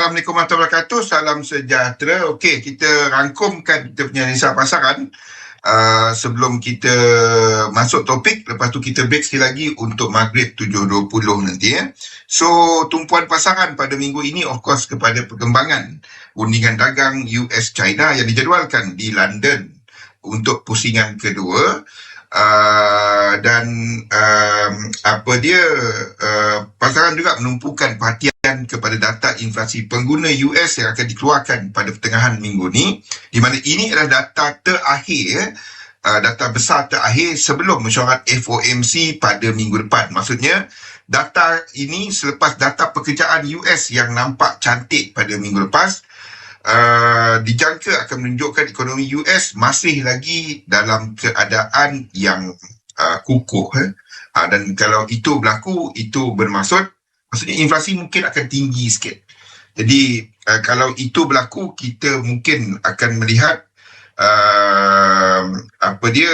Assalamualaikum warahmatullahi wabarakatuh. Salam sejahtera. Okey, kita rangkumkan kita punya analisa pasaran. Uh, sebelum kita masuk topik, lepas tu kita break sekali lagi untuk maghrib 7.20 nanti ya. So, tumpuan pasaran pada minggu ini of course kepada perkembangan undingan dagang US-China yang dijadualkan di London untuk pusingan kedua. Uh, dan uh, apa dia uh, pasaran juga menumpukan perhatian kepada data inflasi pengguna US yang akan dikeluarkan pada pertengahan minggu ni di mana ini adalah data terakhir uh, data besar terakhir sebelum mesyuarat FOMC pada minggu depan. Maksudnya data ini selepas data pekerjaan US yang nampak cantik pada minggu lepas uh, dijangka akan menunjukkan ekonomi US masih lagi dalam keadaan yang uh, kukuh eh. uh, dan kalau itu berlaku itu bermaksud maksudnya inflasi mungkin akan tinggi sikit jadi uh, kalau itu berlaku kita mungkin akan melihat uh, apa dia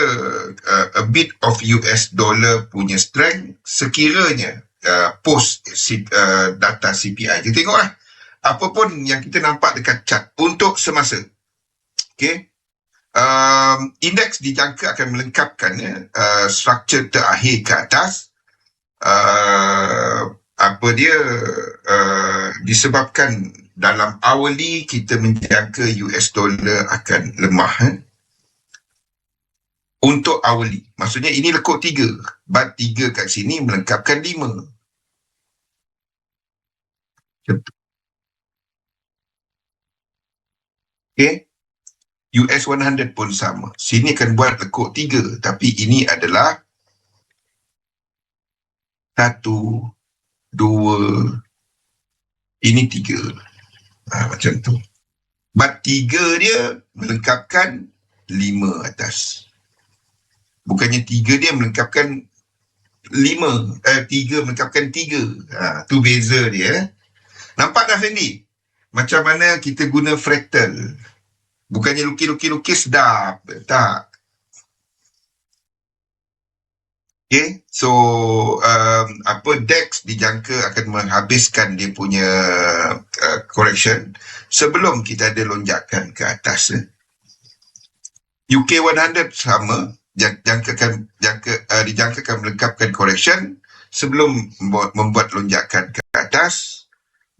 uh, a bit of US dollar punya strength sekiranya uh, post uh, data CPI kita tengoklah apa pun yang kita nampak dekat chart untuk semasa. Okay. Um, indeks dijangka akan melengkapkan ya, uh, struktur terakhir ke atas. Uh, apa dia uh, disebabkan dalam hourly kita menjangka US dollar akan lemah. Eh? Untuk hourly. Maksudnya ini lekuk tiga. Bat tiga kat sini melengkapkan lima. Contoh. Okay. US 100 pun sama. Sini akan buat lekuk tiga. Tapi ini adalah satu, dua, ini tiga. Ha, macam tu. But tiga dia melengkapkan lima atas. Bukannya tiga dia melengkapkan lima. Eh, tiga melengkapkan tiga. Ha, tu beza dia. Nampak tak Fendi? Macam mana kita guna fractal. Bukannya lukis-lukis-lukis sedap. Tak. Okay, so um, apa DEX dijangka akan menghabiskan dia punya uh, correction sebelum kita ada lonjakan ke atas. Eh. UK 100 sama, jangkakan, jangka, uh, dijangkakan melengkapkan correction sebelum membuat, membuat lonjakan ke atas.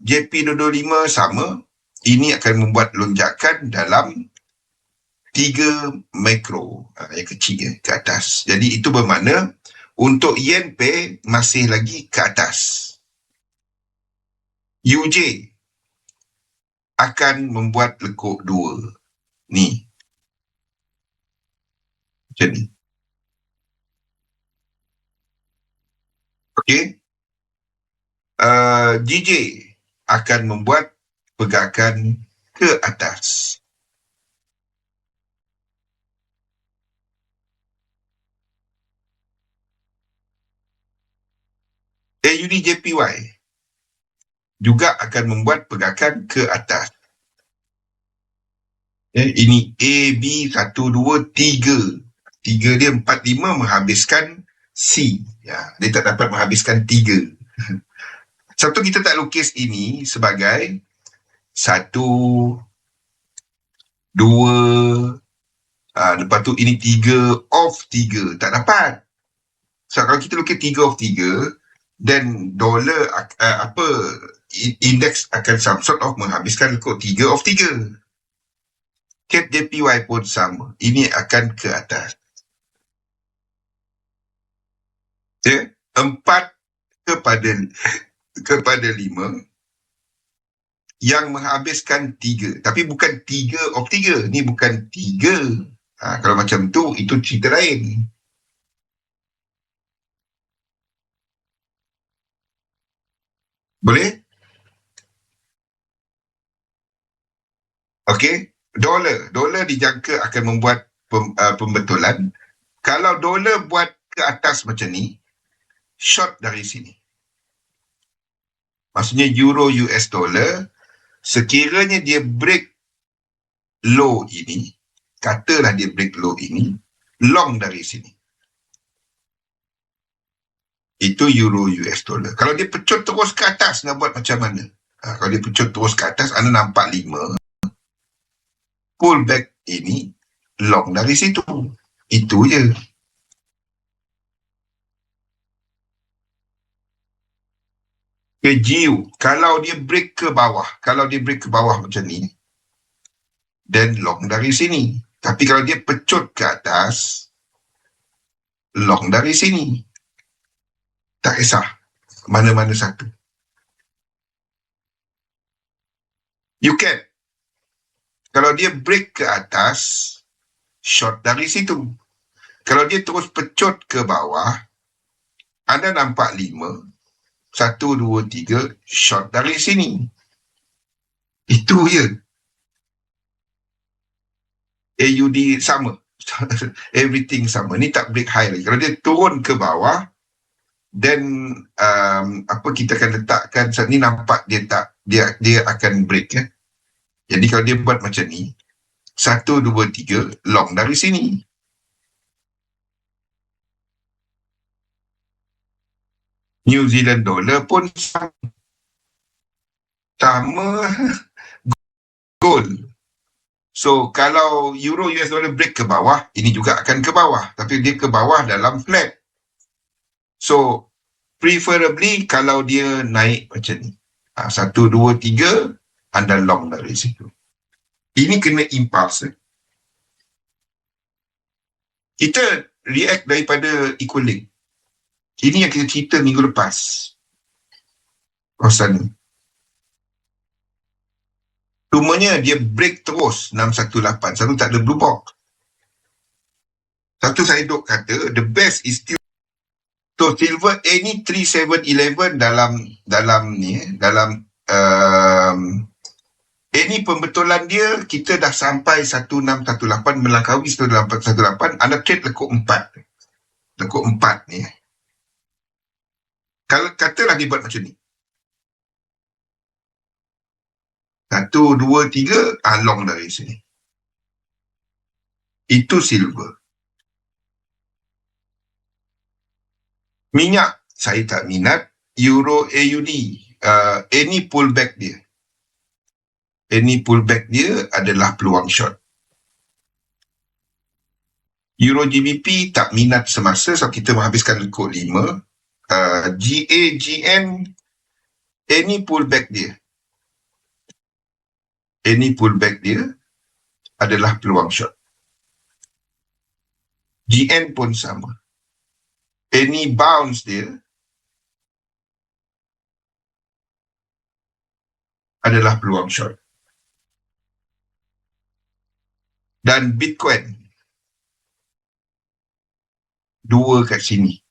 JP225 sama, ini akan membuat lonjakan dalam tiga mikro uh, yang kecil ya, ke atas. Jadi itu bermakna untuk yen pay masih lagi ke atas. UJ akan membuat lekuk dua. Ni. Jadi. Okey. Uh, GJ akan membuat pergerakan ke atas. AUD JPY juga akan membuat pergerakan ke atas. Eh, ini A, B, 1, 2, 3. 3 dia 4, 5 menghabiskan C. Ya, dia tak dapat menghabiskan 3. Satu kita tak lukis ini sebagai satu, dua, uh, lepas tu ini tiga, off tiga. Tak dapat. So kalau kita lukis tiga off tiga, then dollar uh, apa indeks akan some sort of menghabiskan lekuk tiga off tiga. Cap JPY pun sama. Ini akan ke atas. Okay. Empat kepada kepada lima yang menghabiskan tiga. Tapi bukan tiga of tiga. Ni bukan tiga. Ha, kalau macam tu, itu cerita lain. Boleh? Okey. Dolar. Dolar dijangka akan membuat pem, uh, pembetulan. Kalau dolar buat ke atas macam ni, short dari sini. Maksudnya euro US dollar sekiranya dia break low ini, katalah dia break low ini, long dari sini. Itu euro US dollar. Kalau dia pecut terus ke atas nak buat macam mana? Ha, kalau dia pecut terus ke atas, anda nampak lima. Pull back ini long dari situ. Itu je. GU, kalau dia break ke bawah, kalau dia break ke bawah macam ni, then long dari sini. Tapi kalau dia pecut ke atas, long dari sini. Tak kisah mana-mana satu. You can. Kalau dia break ke atas, short dari situ. Kalau dia terus pecut ke bawah, anda nampak lima, satu, dua, tiga, short dari sini. Itu je. AUD sama. Everything sama. Ni tak break high lagi. Kalau dia turun ke bawah, then um, apa kita akan letakkan saat ni nampak dia tak dia dia akan break ya. Jadi kalau dia buat macam ni, satu, dua, tiga, long dari sini. New Zealand dollar pun sama gold. So kalau euro US dollar break ke bawah, ini juga akan ke bawah. Tapi dia ke bawah dalam flat. So preferably kalau dia naik macam ni. Ha, satu, dua, tiga, anda long dari situ. Ini kena impulse. Eh? Kita react daripada equal ini yang kita cerita minggu lepas. Kawasan ni. Cumanya dia break terus 618. Satu tak ada blue box. Satu saya duk kata, the best is still So silver any 3711 dalam dalam ni dalam um, any pembetulan dia kita dah sampai 1618 melangkaui 1618 anda trade lekuk 4 lekuk 4 ni kalau katalah dia buat macam ni. Satu, dua, tiga, ah, long dari sini. Itu silver. Minyak, saya tak minat. Euro AUD, uh, any pullback dia. Any pullback dia adalah peluang short. Euro GBP tak minat semasa sebab kita menghabiskan lekuk uh, GA, GN, any pullback dia. Any pullback dia adalah peluang short. GN pun sama. Any bounce dia adalah peluang short. Dan Bitcoin dua kat sini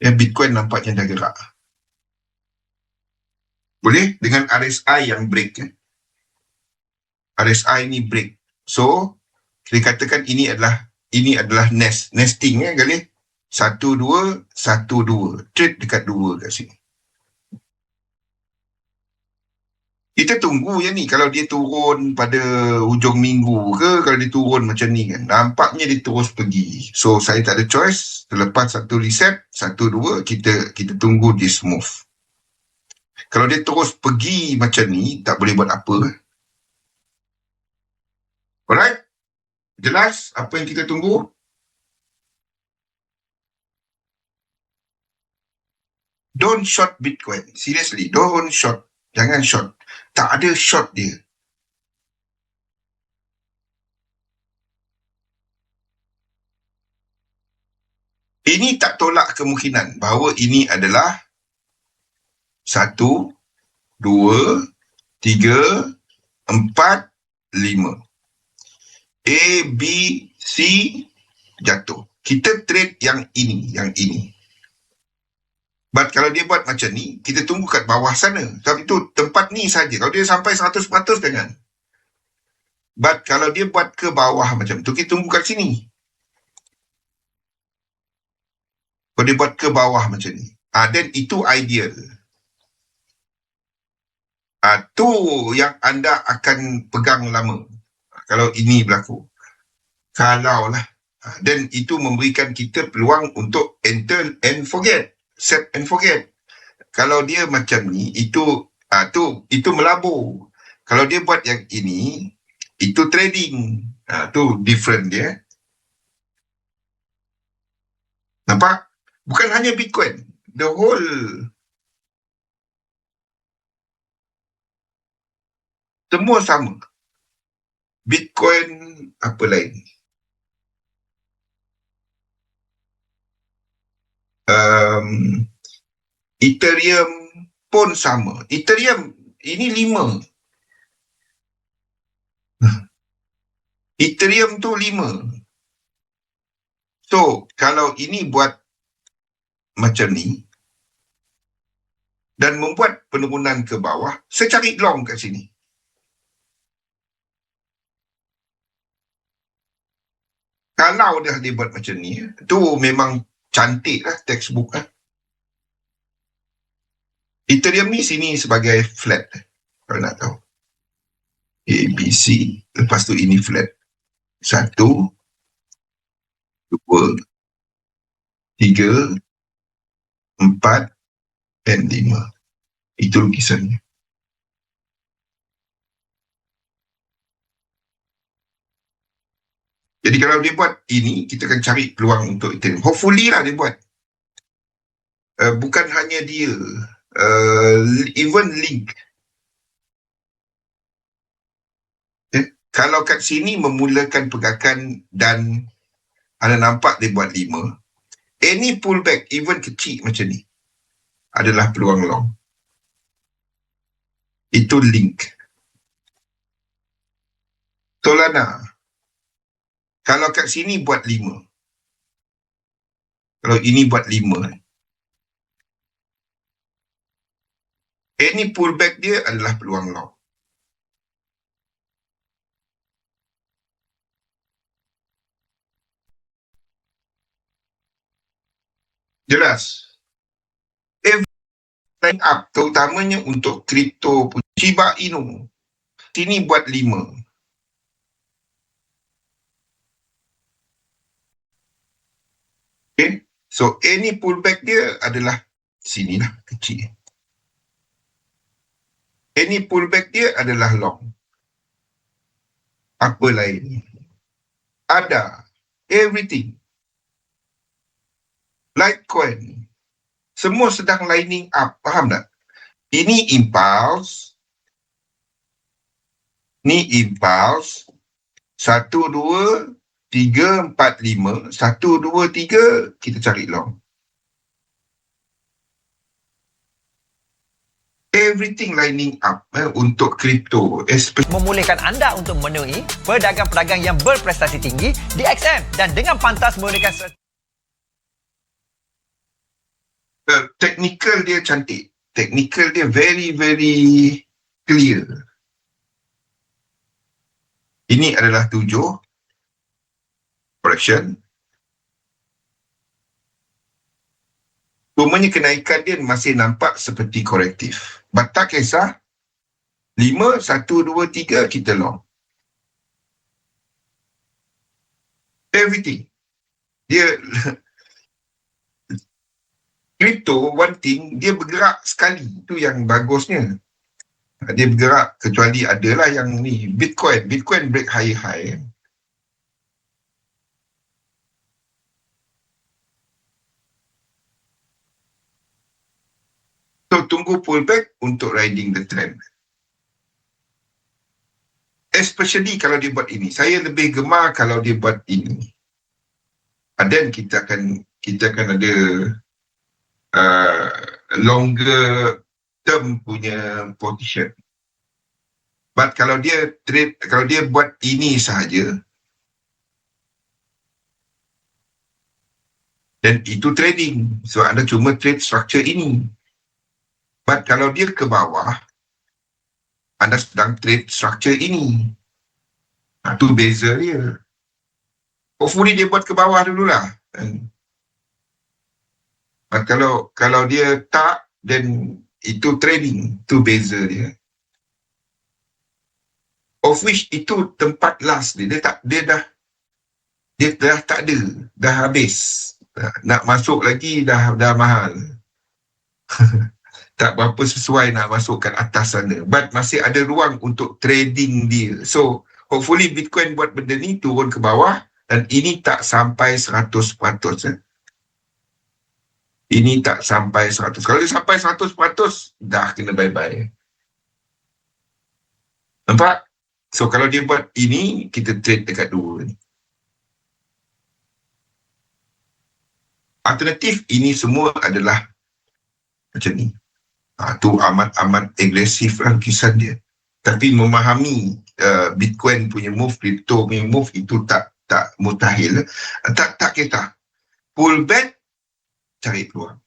yang Bitcoin nampaknya dah gerak. Boleh dengan RSI yang break. Eh? RSI ni break. So, kita katakan ini adalah ini adalah nest, nesting ya eh, kali. Satu, dua, satu, dua. Trade dekat dua kat sini. Kita tunggu ya ni. Kalau dia turun pada hujung minggu ke kalau dia turun macam ni kan nampaknya dia terus pergi. So saya tak ada choice. Selepas satu reset satu dua kita kita tunggu dia smooth kalau dia terus pergi macam ni tak boleh buat apa. Alright? Jelas apa yang kita tunggu? Don't short bitcoin. Seriously don't short jangan short tak ada shot dia. Ini tak tolak kemungkinan bahawa ini adalah satu, dua, tiga, empat, lima. A, B, C jatuh. Kita trade yang ini, yang ini. But kalau dia buat macam ni, kita tunggu kat bawah sana. Sebab itu tempat ni saja. Kalau dia sampai 100% jangan. But kalau dia buat ke bawah macam tu, kita tunggu kat sini. Kalau dia buat ke bawah macam ni. Ah, then itu ideal. Ah, tu yang anda akan pegang lama. Kalau ini berlaku. Kalau lah. Ah, then itu memberikan kita peluang untuk enter and forget set and forget. Kalau dia macam ni, itu Ah tu itu melabur. Kalau dia buat yang ini itu trading. Ah tu different dia. Nampak? Bukan hanya Bitcoin. The whole semua sama. Bitcoin apa lain? Um, Ethereum pun sama. Ethereum ini lima. Ethereum tu lima. So, kalau ini buat macam ni dan membuat penurunan ke bawah, saya cari long kat sini. Kalau dah dia buat macam ni, tu memang cantik lah textbook lah. Ethereum ni sini sebagai flat. Kalau nak tahu. A, B, C. Lepas tu ini flat. Satu. Dua. Tiga. Empat. Dan lima. Itu lukisannya. Jadi kalau dia buat ini, kita akan cari peluang untuk Ethereum. Hopefully lah dia buat. Uh, bukan hanya dia. Uh, even link. Eh, kalau kat sini memulakan pergerakan dan anda nampak dia buat lima, any pullback, even kecil macam ni, adalah peluang long. Itu link. Solana. Kalau kat sini buat lima. Kalau ini buat lima. Any pullback dia adalah peluang long. Jelas. Every up terutamanya untuk kripto Shiba Inu. Sini buat lima. Okay. So any pullback dia adalah sini lah kecil. Any pullback dia adalah long. Apa lain? Ada. Everything. Litecoin. Semua sedang lining up. Faham tak? Ini impulse. Ni impulse. Satu, dua, tiga, empat, lima, satu, dua, tiga, kita cari long. Everything lining up eh, untuk kripto. Memulihkan anda untuk memenuhi pedagang-pedagang yang berprestasi tinggi di XM dan dengan pantas memulihkan Uh, technical dia cantik. Technical dia very, very clear. Ini adalah tujuh correction. Cumanya kenaikan dia masih nampak seperti korektif. But kisah. Lima, satu, dua, tiga, kita long. Everything. Dia Crypto, one thing, dia bergerak sekali. Itu yang bagusnya. Dia bergerak kecuali adalah yang ni, Bitcoin. Bitcoin break high-high. So tunggu pullback untuk riding the trend. Especially kalau dia buat ini. Saya lebih gemar kalau dia buat ini. And then kita akan kita akan ada uh, longer term punya position. But kalau dia trade, kalau dia buat ini sahaja, dan itu trading. So anda cuma trade structure ini. But kalau dia ke bawah, anda sedang trade structure ini. Itu ha, beza dia. Hopefully dia buat ke bawah dululah. But kalau kalau dia tak, then itu trading. Itu beza dia. Of which itu tempat last dia. Dia tak dia dah dia dah tak ada, dah habis. Nak masuk lagi dah dah mahal. tak berapa sesuai nak masukkan atas sana. But masih ada ruang untuk trading deal. So, hopefully Bitcoin buat benda ni turun ke bawah dan ini tak sampai 100%. Eh. Ini tak sampai 100. Kalau dia sampai 100%, dah kena bye-bye. Nampak? So, kalau dia buat ini, kita trade dekat dua ni. Alternatif, ini semua adalah macam ni. Ha, tu amat-amat agresif lah kisah dia. Tapi memahami uh, Bitcoin punya move, crypto punya move itu tak tak mustahil. Uh, tak tak kita. Pull back, cari peluang.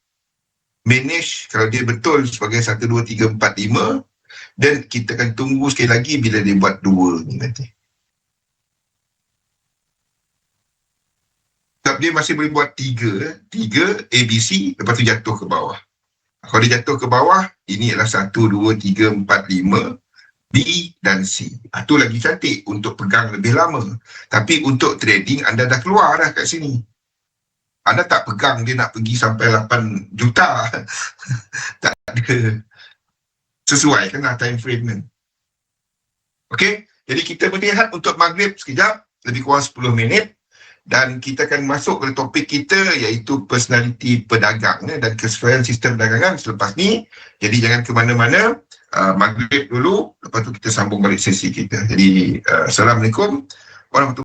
Manage kalau dia betul sebagai 1, 2, 3, 4, 5 dan kita akan tunggu sekali lagi bila dia buat dua ni nanti. Sebab dia masih boleh buat tiga, tiga ABC, lepas tu jatuh ke bawah. Kalau dia jatuh ke bawah, ini adalah satu, dua, tiga, empat, lima, B dan C. Itu ah, lagi cantik untuk pegang lebih lama. Tapi untuk trading, anda dah keluar dah kat sini. Anda tak pegang dia nak pergi sampai 8 juta. tak ada. Sesuai kan lah time frame kan. Okay. Jadi kita melihat untuk maghrib sekejap. Lebih kurang 10 minit dan kita akan masuk ke topik kita iaitu personality pedagang ya, dan kesesuaian sistem perdagangan selepas ni. Jadi jangan ke mana-mana. Uh, maghrib dulu, lepas tu kita sambung balik sesi kita. Jadi uh, Assalamualaikum warahmatullahi